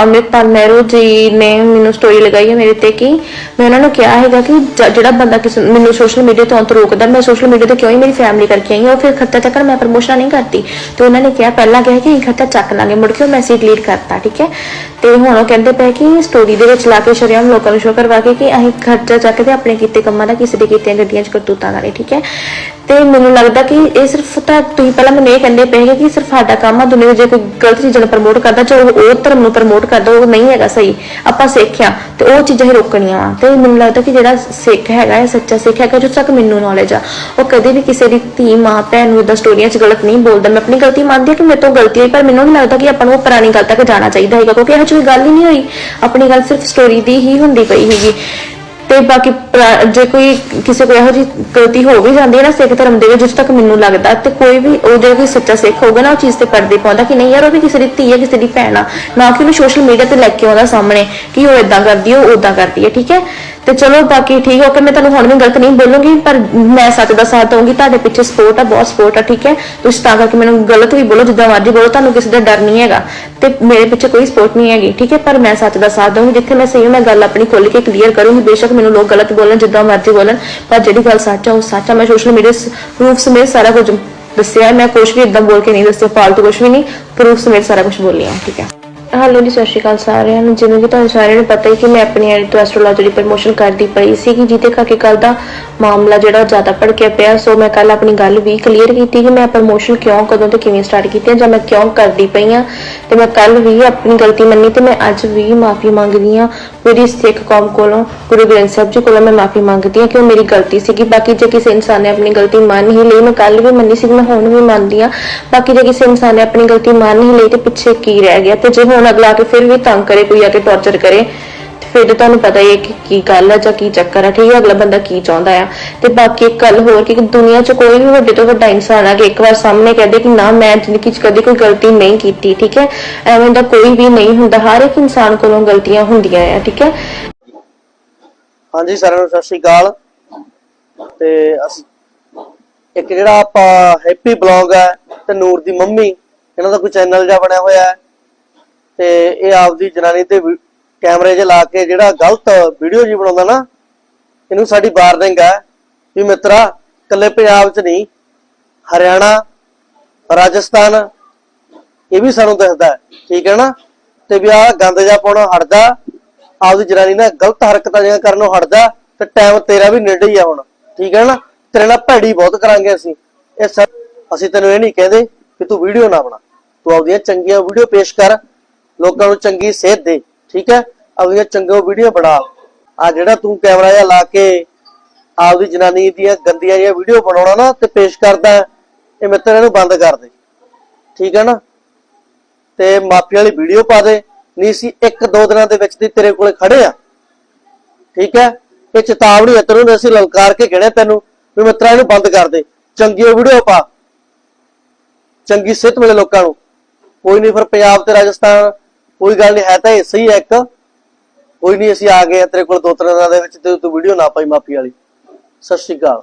ਅੰਮ੍ਰਿਤਪਾਲ ਨਹਿਰੂ ਜੀ ਨੇ ਮੈਨੂੰ ਸਟੋਰੀ ਲਗਾਈ ਹੈ ਮੇਰੇ ਤੇ ਕਿ ਮੈਂ ਉਹਨਾਂ ਨੂੰ ਕਿਹਾ ਹੈਗਾ ਕਿ ਜ- ਜਿਹੜਾ ਬੰਦਾ ਕਿਸੇ ਮੈਨੂੰ ਸੋਸ਼ਲ ਮੀਡੀਆ ਤੋਂ ਅੰਤ ਰੋਕਦਾ, ਮੈਂ ਸੋਸ਼ਲ ਮੀਡੀਆ ਤੇ ਕਿਉਂ ਹੀ ਮੇਰੀ ਫੈਮਿਲੀ ਕਰਕੇ ਆਈ ਹਾਂ? ਉਹ ਫਿਰ ਖਰਚਾ ਚੱਕਰ ਮੈਂ ਪ੍ਰਮੋਸ਼ਨ ਨਹੀਂ ਕਰਤੀ। ਤੇ ਉਹਨਾਂ ਨੇ ਕਿਹਾ, ਪਹਿਲਾਂ ਕਿਹਾ ਕਿ ਅਸੀਂ ਖਰਚਾ ਚੱਕ ਲਾਂਗੇ, ਮੁੜ ਕੇ ਉਹ ਮੈਸੇਜ ਡਿਲੀਟ ਕਰਤਾ, ਠੀਕ ਹੈ? ਤੇ ਹੁਣ ਉਹ ਕਹਿੰਦੇ ਪਏ ਕਿ ਸਟੋਰੀ ਦੇ ਵਿੱਚ ਲਾ ਕੇ ਸ਼ਰਿਆਮ ਲੋਕਾਂ ਨੂੰ ਸ਼ੋ ਕਰਵਾ ਕੇ ਕਿ ਅਸੀਂ ਖਰਚਾ ਚੱਕ ਕੇ ਆਪਣੇ ਕੀਤੇ ਕੰਮਾਂ ਦਾ, ਕਿਸੇ ਦੇ ਕੀਤੀਆਂ ਗੱਡੀਆਂ 'ਚ ਕਰਤੂਤਾਂ ਦਾ ਨਹੀਂ ਠੀਕ ਹੈ? ਤੇ ਮੈਨੂੰ ਲੱਗਦਾ ਕਿ ਇਹ ਸਿਰਫ ਤਾਂ ਤੁਸੀਂ ਪਹਿਲਾਂ ਮੈਨੂੰ ਇਹ ਕਹਿੰਦੇ ਪਏ ਕਿ ਸਿਰਫ ਸਾਡਾ ਕੰਮ ਆ, ਦੁਨੀਆ 'ਚ ਜੇ ਕੋਈ ਗਲਤ ਚੀਜ਼ਾਂ ਨੂੰ ਪ੍ਰਮੋਟ ਕਰਦਾ, ਚਾਹੇ ਉਹ ਧਰਮ ਨੂੰ ਪ੍ਰਮੋਟ ਕਰਦਾ ਉਹ ਨਹੀਂ ਹੈਗਾ ਸਹੀ। ਆਪਾਂ ਸਿੱਖਿਆ ਤੇ ਉਹ ਚੀਜ਼ਾਂ ਹੀ ਰੋਕਣੀਆਂ ਵਾ। ਤੇ ਮੈਨੂੰ ਲੱਗਦਾ ਕਿ ਜਿਹੜਾ ਸਿੱਖ ਹੈਗਾ ਹੈ, ਸੱਚਾ ਸਿੱਖ ਹੈਗਾ ਜਿਸ ਤੱਕ ਮੈਨੂੰ ਨੌਲੇਜ ਆ, ਉਹ ਕਦੇ ਵੀ ਕਿਸੇ ਦੀ ਧੀ, ਮਾਂ, ਭੈਣ ਨੂੰ ਇਦਾਂ ਸਟੋਰੀਆਂ 'ਚ ਗਲਤ ਨਹੀਂ ਬੋਲਦਾ। ਮੈਂ ਆਪਣੀ ਗਲਤੀ ਮੰਨਦੀ ਹਾਂ ਕਿ ਮੇਰੇ ਤੋਂ ਗਲਤੀ ਹੋਈ, ਪਰ ਮੈਨੂੰ ਨਹੀਂ ਲੱਗਦਾ ਕਿ ਆਪਾਂ ਨੂੰ ਉਹ ਪੁਰਾਣੀ ਗੱਲ ਤੱਕ ਜਾਣਾ ਚਾਹੀਦਾ ਹੈਗਾ, ਕਿਉਂਕਿ ਇਹੋ ਜਿਹੀ ਕੋਈ ਗੱਲ ਹੀ ਨਹੀਂ ਹੋਈ। ਆਪਣੀ ਗੱਲ ਸਿਰਫ ਸਟੋਰੀ ਦੀ ਹੀ ਹੁੰਦੀ ਪਈ ਹੈਗੀ। ਤੇ ਬਾਕੀ ਪੁਰਾ- ਜੇ ਕੋਈ ਕਿਸੇ ਕੋਈ ਇਹੋ ਜਿਹੀ ਗਲਤੀ ਹੋ ਵੀ ਜਾਂਦੀ ਹੈ ਨਾ ਸਿੱਖ ਧਰਮ ਦੇ ਵਿੱਚ, ਜਿਸ ਤੱਕ ਮੈਨੂੰ ਲੱਗਦਾ, ਤੇ ਕੋਈ ਵੀ ਉਹ ਜਿਹੜਾ ਕੋਈ ਸੱਚਾ ਸਿੱਖ ਹੋਊਗਾ ਨਾ, ਉਹ ਚੀਜ਼ ਤੇ ਪਰਦੇ ਪਾਉਂਦਾ ਕਿ ਨਹੀਂ ਯਾਰ, ਉਹ ਵੀ ਕਿਸੇ ਦੀ ਧੀ ਹੈ, ਕਿਸੇ ਦੀ ਭੈਣ ਆ। ਨਾ ਕਿ ਉਹਨੂੰ ਸੋਸ਼ਲ ਮੀਡੀਆ ਤੇ ਲੈ ਕੇ ਆਉਂਦਾ ਸਾਹਮਣੇ ਕਿ ਉਹ ਇਦਾਂ ਕਰਦੀ ਹੈ, ਉਹ ਉਦਾਂ ਕਰਦੀ ਹੈ, ਠੀਕ ਹੈ? ਤੇ ਚਲੋ ਬਾਕੀ ਠੀਕ ਹੋ ਕੇ ਮੈਂ ਤੁਹਾਨੂੰ ਹੁਣ ਵੀ ਗਲਤ ਨਹੀਂ ਬੋਲੂੰਗੀ ਪਰ ਮੈਂ ਸੱਚ ਦਾ ਸਾਥ ਦਊਂਗੀ ਤੁਹਾਡੇ ਪਿੱਛੇ ਸਪੋਰਟ ਆ ਬਹੁਤ ਸਪੋਰਟ ਆ ਠੀਕ ਹੈ? ਤੁਸੀਂ ਤਾਂ ਕਰਕੇ ਮੈਨੂੰ ਗਲਤ ਵੀ ਬੋਲੋ ਜਿੱਦਾਂ ਮਰਜ਼ੀ ਬੋਲੋ ਤੁਹਾਨੂੰ ਕਿਸੇ ਦਾ ਡਰ ਨਹੀਂ ਹੈਗਾ ਤੇ ਮੇਰੇ ਪਿੱਛੇ ਕੋਈ ਸਪੋਰਟ ਨਹੀਂ ਹੈਗੀ ਠੀਕ ਹੈ? ਪਰ ਮੈਂ ਸੱਚ ਦਾ ਸਾਥ ਦਊਂਗੀ ਜਿੱਥੇ ਮੈਂ ਸਹੀ ਹਾਂ, ਮੈਂ ਗੱਲ ਆਪਣੀ ਖੋਲ ਕੇ ਕਲੀਅਰ ਕਰੂੰਗੀ ਬੇਸ਼ੱਕ ਮੈਨੂੰ ਲੋਕ ਗਲਤ ਬੋਲਣ ਜਿੱਦਾਂ ਮਰਜ਼ੀ ਬੋਲਣ ਪਰ ਜਿਹੜੀ ਗੱਲ ਸੱਚ ਆ ਉਹ ਸੱਚ ਆ। ਮੈਂ ਸੋਸ਼ਲ ਮੀਡੀਆ ਪ੍ਰੂਫ ਸਮੇਤ ਸਾਰਾ ਕੁਝ ਦੱਸਿਆ ਮੈਂ ਕੁਝ ਵੀ ਇਦਾਂ ਬੋਲ ਕੇ ਨਹੀਂ ਦੱਸਿਆ ਫਾਲਤੂ ਕੁਝ ਵੀ ਨਹੀਂ ਪ੍ਰੂਫ ਸਮੇਤ ਸਾਰਾ ਕੁਝ ਬੋਲਿਆ ਠੀਕ ਹੈ? ਹੈਲੋ ਜੀ ਸਤਿ ਸ਼੍ਰੀ ਅਕਾਲ ਸਾਰਿਆਂ ਨੂੰ। ਜਿਵੇਂ ਕਿ ਤੁਹਾਨੂੰ ਸਾਰਿਆਂ ਨੂੰ ਪਤਾ ਹੀ ਕਿ ਮੈਂ ਆਪਣੀ ਆਈ ਤੋਂ ਐਸਟ੍ਰੋਲੋਜੀ ਦੀ ਪ੍ਰਮੋਸ਼ਨ ਕਰਦੀ ਪਈ ਸੀ ਕਿ ਜਿਹਦੇ ਕਰਕੇ ਕੱਲ ਦਾ ਮਾਮਲਾ ਜਿਹੜਾ ਜ਼ਿਆਦਾ ਭੜਕਿਆ ਪਿਆ। ਸੋ ਮੈਂ ਕੱਲ ਆਪਣੀ ਗੱਲ ਵੀ ਕਲੀਅਰ ਕੀਤੀ ਕਿ ਮੈਂ ਪ੍ਰਮੋਸ਼ਨ ਕਿਉਂ, ਕਦੋਂ ਤੇ ਕਿਵੇਂ ਸਟਾਰਟ ਕੀਤੀ ਹੈ, ਜਾਂ ਮੈਂ ਕਿਉਂ ਕਰਦੀ ਪਈ ਆ ਤੇ ਮੈਂ ਕੱਲ ਵੀ ਆਪਣੀ ਗਲਤੀ ਮੰਨੀ ਤੇ ਮੈਂ ਅੱਜ ਵੀ ਮਾਫੀ ਮੰਗਦੀ ਆ ਪੂਰੀ ਸਿੱਖ ਕੌਮ ਕੋਲੋਂ, ਗੁਰੂ ਗ੍ਰੰਥ ਸਾਹਿਬ ਜੀ ਕੋਲੋਂ ਮੈਂ ਮਾਫੀ ਮੰਗਦੀ ਹਾਂ ਕਿ ਉਹ ਮੇਰੀ ਗਲਤੀ ਸੀਗੀ। ਬਾਕੀ ਜੇ ਕਿਸੇ ਇਨਸਾਨ ਨੇ ਆਪਣੀ ਗਲਤੀ ਮੰਨ ਹੀ ਲਈ, ਮੈਂ ਕੱਲ ਵੀ ਮੰਨੀ ਸੀ, ਮੈਂ ਹੁਣ ਵੀ ਮੰਨਦੀ ਹਾਂ। ਬਾਕੀ ਜੇ ਕਿਸੇ ਇਨਸਾਨ ਨੇ ਆਪਣੀ ਗਲਤੀ ਮੰਨ ਹੀ ਲਈ ਤੇ ਪਿੱਛੇ ਕੀ ਰਹਿ ਗਿਆ? ਤੇ ਜੇ ਹੁਣ ਅਗਲਾ ਆ ਕੇ ਫਿਰ ਵੀ ਤੰਗ ਕਰੇ, ਕੋਈ ਆ ਕੇ ਟੌਰਚਰ ਕਰੇ ਫਿਰ ਤਾਂ ਤੁਹਾਨੂੰ ਪਤਾ ਹੀ ਹੈ ਕਿ ਕੀ ਗੱਲ ਹੈ ਜਾਂ ਕੀ ਚੱਕਰ ਹੈ ਠੀਕ ਹੈ ਅਗਲਾ ਬੰਦਾ ਕੀ ਚਾਹੁੰਦਾ ਆ? ਤੇ ਬਾਕੀ ਇੱਕ ਗੱਲ ਹੋਰ ਕਿ ਦੁਨੀਆ 'ਚ ਕੋਈ ਵੀ ਵੱਡੇ ਤੋਂ ਵੱਡਾ ਇਨਸਾਨ ਆ ਕੇ ਇੱਕ ਵਾਰ ਸਾਹਮਣੇ ਕਹਦੇ ਕਿ ਨਾ, ਮੈਂ ਜ਼ਿੰਦਗੀ 'ਚ ਕਦੇ ਕੋਈ ਗਲਤੀ ਨਹੀਂ ਕੀਤੀ, ਠੀਕ ਹੈ? ਐਵੇਂ ਦਾ ਕੋਈ ਵੀ ਨਹੀਂ ਹੁੰਦਾ। ਹਰ ਇੱਕ ਇਨਸਾਨ ਕੋਲੋਂ ਗਲਤੀਆਂ ਹੁੰਦੀਆਂ ਆ, ਠੀਕ ਹੈ? ਹਾਂਜੀ, ਸਾਰਿਆਂ ਨੂੰ ਸਤਿ ਸ਼੍ਰੀ ਅਕਾਲ। ਤੇ ਅਸੀਂ ਇੱਕ ਜਿਹੜਾ ਆਪਾਂ ਹੈਪੀ ਬਲੌਗ ਹੈ ਤੇ ਨੂਰ ਦੀ ਮੰਮੀ, ਇਹਨਾਂ ਦਾ ਕੋਈ ਚੈਨਲ ਜਿਹਾ ਬਣਿਆ ਹੋਇਆ ਹੈ। ਤੇ ਇਹ ਆਪਦੀ ਜਨਾਨੀ ਤੇ ਕੈਮਰੇ 'ਚ ਲਾ ਕੇ ਜਿਹੜਾ ਗਲਤ ਵੀਡੀਓ ਜੀ ਬਣਾਉਂਦਾ ਨਾ, ਇਹਨੂੰ ਸਾਡੀ ਵਾਰਨਿੰਗ ਹੈ ਵੀ ਮਿੱਤਰਾ ਕੱਲੇ ਪੰਜਾਬ 'ਚ ਨਹੀਂ, ਹਰਿਆਣਾ, ਰਾਜਸਥਾਨ, ਇਹ ਵੀ ਸਾਨੂੰ ਦਿਖਦਾ ਠੀਕ ਹੈ ਨਾ? ਤੇ ਵੀ ਆਹ ਗੰਦ ਜਾ ਪਾਉਣਾ ਹਟਦਾ, ਆਪਦੀ ਜਨਾਨੀ ਨਾਲ ਗਲਤ ਹਰਕਤਾਂ ਜਿਹੀਆਂ ਕਰਨੋਂ ਹਟਦਾ, ਤੇ ਟਾਈਮ ਤੇਰਾ ਵੀ ਨੇੜੇ ਹੀ ਆ ਹੁਣ, ਠੀਕ ਹੈ ਨਾ? ਤੇਰੇ ਨਾਲ ਭੈੜੀ ਬਹੁਤ ਕਰਾਂਗੇ ਅਸੀਂ, ਇਹ ਸਭ ਅਸੀਂ ਤੈਨੂੰ ਇਹ ਨਹੀਂ ਕਹਿੰਦੇ ਕਿ ਤੂੰ ਵੀਡੀਓ ਨਾ ਬਣਾ, ਤੂੰ ਆਪਦੀਆਂ ਚੰਗੀਆਂ ਵੀਡੀਓ ਪੇਸ਼ ਕਰ, ਲੋਕਾਂ ਨੂੰ ਚੰਗੀ ਸੇਧ ਦੇ। ਠੀਕ ਹੈ? ਆਪਦੀਆਂ ਚੰਗੀਆਂ ਵੀਡੀਓ ਬਣਾ। ਆ ਜਿਹੜਾ ਤੂੰ ਕੈਮਰਾ ਜਿਹਾ ਲਾ ਕੇ ਆਪਦੀ ਜਨਾਨੀ ਦੀਆਂ ਗੰਦੀਆਂ ਜਿਹੀਆਂ ਵੀਡੀਓ ਬਣਾਉਣਾ ਨਾ ਤੇ ਪੇਸ਼ ਕਰਦਾ ਇਹ ਮਿੱਤਰ ਇਹਨੂੰ ਬੰਦ ਕਰ ਦੇ। ਠੀਕ ਹੈ ਨਾ? ਤੇ ਮਾਫੀ ਵਾਲੀ ਵੀਡੀਓ ਪਾ ਦੇ। ਨਹੀਂ ਸੀ ਇੱਕ ਦੋ ਦਿਨਾਂ ਦੇ ਵਿੱਚ ਦੀ ਤੇਰੇ ਕੋਲੇ ਖੜੇ ਆ। ਠੀਕ ਹੈ? ਇਹ ਚੇਤਾਵਨੀ ਹੈ ਤੈਨੂੰ, ਅਸੀਂ ਲਲਕਾਰ ਕੇ ਗਿਣਿਆ ਤੈਨੂੰ ਵੀ ਮਿੱਤਰਾ ਇਹਨੂੰ ਬੰਦ ਕਰ ਦੇ। ਚੰਗੀ ਵੀਡੀਓ ਪਾ। ਚੰਗੀ ਸਿਹਤ ਮਿਲੇ ਲੋਕਾਂ ਨੂੰ। ਕੋਈ ਨਹੀਂ ਫਿਰ ਪੰਜਾਬ ਤੇ ਰਾਜਸਥਾਨ ਕੋਈ ਗੱਲ ਨਹੀਂ, ਹੈ ਤਾਂ ਇਹ ਸਹੀ ਹੈ ਇੱਕ। ਕੋਈ ਨਹੀਂ, ਅਸੀਂ ਆ ਗਏ ਆ ਤੇਰੇ ਕੋਲ ਦੋ ਤਿੰਨ ਦਿਨਾਂ ਦੇ ਵਿੱਚ, ਤੇ ਤੂੰ ਵੀਡੀਓ ਨਾ ਪਾਈ ਮਾਫੀ ਵਾਲੀ। ਸਤਿ ਸ਼੍ਰੀ ਅਕਾਲ।